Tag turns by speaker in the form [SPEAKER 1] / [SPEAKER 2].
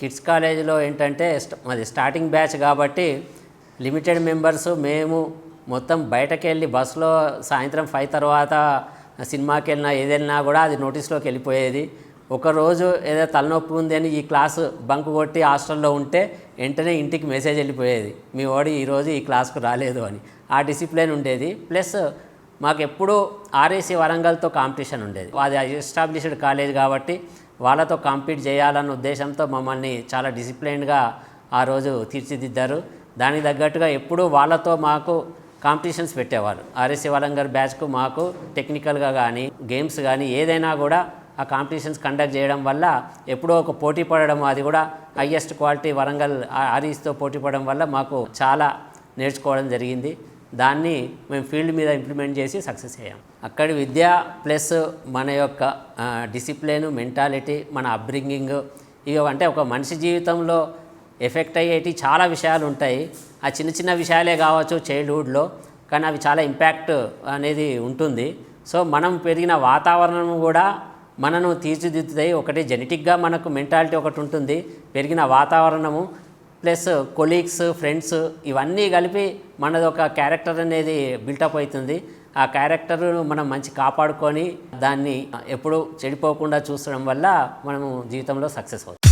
[SPEAKER 1] Kids కాలేజీలో ఏంటంటే అది మాది స్టార్టింగ్ బ్యాచ్ కాబట్టి లిమిటెడ్ మెంబర్స్ మేము మొత్తం బయటకు వెళ్ళి బస్సులో సాయంత్రం ఫైవ్ తర్వాత సినిమాకి వెళ్ళినా ఏదైనా కూడా అది నోటీస్లోకి వెళ్ళిపోయేది. ఒకరోజు ఏదో తలనొప్పి ఉంది అని ఈ క్లాసు బంక్ కొట్టి హాస్టల్లో ఉంటే వెంటనే ఇంటికి మెసేజ్ వెళ్ళిపోయేది. మీ వాడు ఈరోజు ఈ క్లాస్కు రాలేదు అని. ఆ డిసిప్లిన్ ఉండేది. ప్లస్ మాకు ఎప్పుడూ ఆర్ఏసీ వరంగల్తో కాంపిటీషన్ ఉండేది. అది ఎస్టాబ్లిష్డ్ కాలేజ్ కాబట్టి వాళ్ళతో కాంపీట్ చేయాలన్న ఉద్దేశంతో మమ్మల్ని చాలా డిసిప్లైన్గా ఆ రోజు తీర్చిదిద్దారు. దానికి తగ్గట్టుగా ఎప్పుడూ వాళ్ళతో మాకు కాంపిటీషన్స్ పెట్టేవారు ఆర్ఎస్సీ వరంగల్ బ్యాచ్కు మాకు టెక్నికల్గా కానీ గేమ్స్ కానీ ఏదైనా కూడా ఆ కాంపిటీషన్స్ కండక్ట్ చేయడం వల్ల ఎప్పుడో ఒక పోటీ పడడం అది కూడా హయ్యెస్ట్ క్వాలిటీ వరంగల్ ఆర్ఈస్తో పోటీ పడడం వల్ల మాకు చాలా నేర్చుకోవడం జరిగింది. దాన్ని మేము ఫీల్డ్ మీద ఇంప్లిమెంట్ చేసి సక్సెస్ అయ్యాం. అక్కడి విద్య ప్లస్ మన యొక్క డిసిప్లిన్ మెంటాలిటీ మన అప్బ్రింగింగ్ ఇవి అంటే ఒక మనిషి జీవితంలో ఎఫెక్ట్ అయ్యేటి చాలా విషయాలు ఉంటాయి. ఆ చిన్న చిన్న విషయాలే కావచ్చు చైల్డ్హుడ్లో కానీ అవి చాలా ఇంపాక్ట్ అనేది ఉంటుంది. సో మనం పెరిగిన వాతావరణం కూడా మనను తీర్చిదిద్దుతాయి. ఒకటి జెనెటిక్గా మనకు మెంటాలిటీ ఒకటి ఉంటుంది. పెరిగిన వాతావరణము ప్లస్ కొలీగ్స్ ఫ్రెండ్స్ ఇవన్నీ కలిపి మనది ఒక క్యారెక్టర్ అనేది బిల్టప్ అవుతుంది. ఆ క్యారెక్టర్ను మనం మంచి కాపాడుకొని దాన్ని ఎప్పుడు చెడిపోకుండా చూసడం వల్ల మనము జీవితంలో సక్సెస్ అవుతాం.